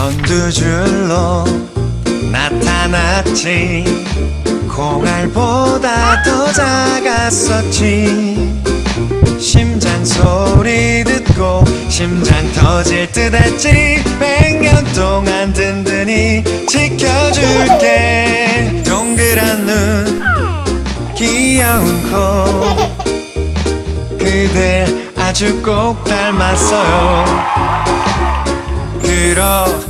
넌두 줄로 나타났지. 콩알보다 더 작았었지. 심장 소리 듣고 심장 터질 듯 했지. 백년 동안 든든히 지켜줄게. 동그란 눈 귀여운 코. 그댈 아주 꼭 닮았어요. 그렇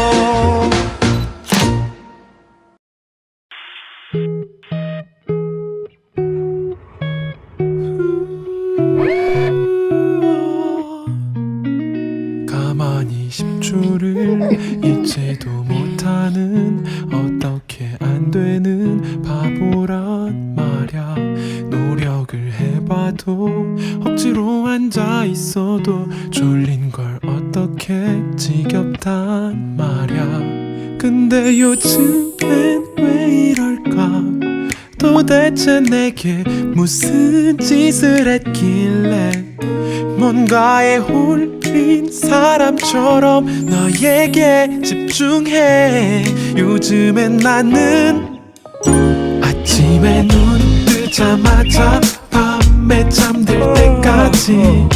가만히 10초를 잊지도 못하는 어떻게 안 되는 바보란 말야. 노력을 해봐도 억지로 앉아 있어도 졸린 걸 어떻게 지겹단 말야. 근데 요즘엔 도대체 내게 무슨 짓을 했길래 뭔가에 홀린 사람처럼 너에게 집중해. 요즘엔 나는 아침에 눈 뜨자마자 밤에 잠들 때까지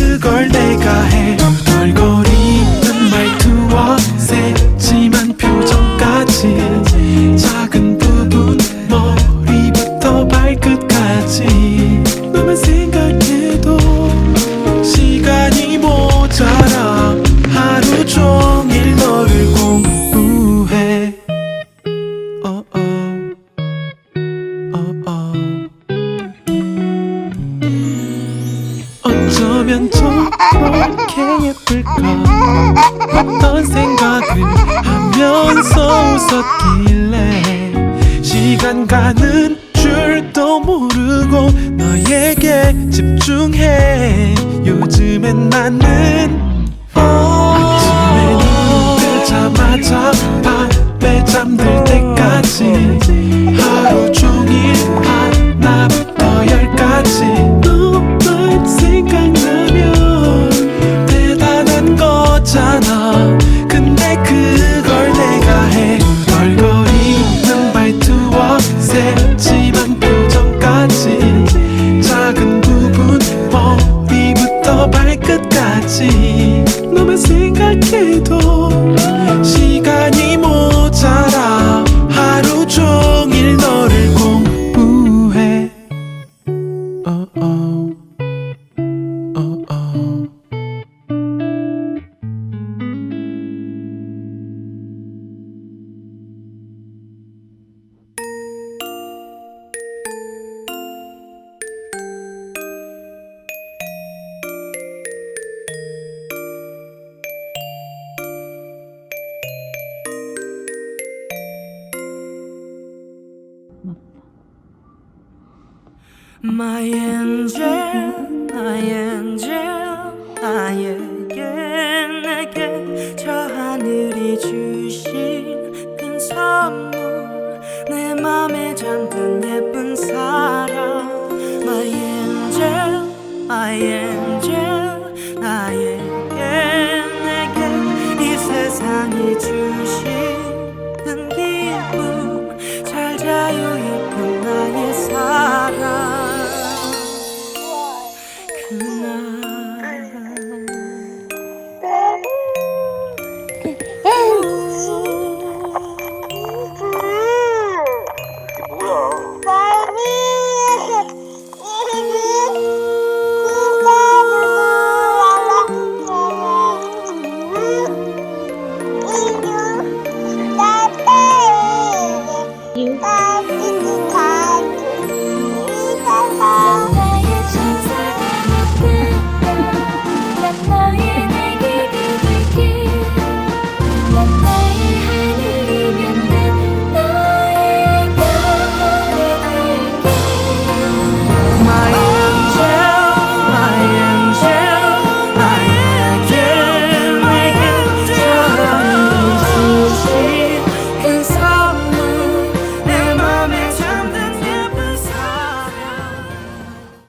근데 그걸 저렇게 예쁠까? 어떤 생각을 하면서 웃었길래 시간 가는 줄도 모르고 너에게 집중해. 요즘엔 나는 아침에 눈 뜨자마자 밤에 잠들 때까지 My angel, my angel, 나에게 내게 저 하늘이 주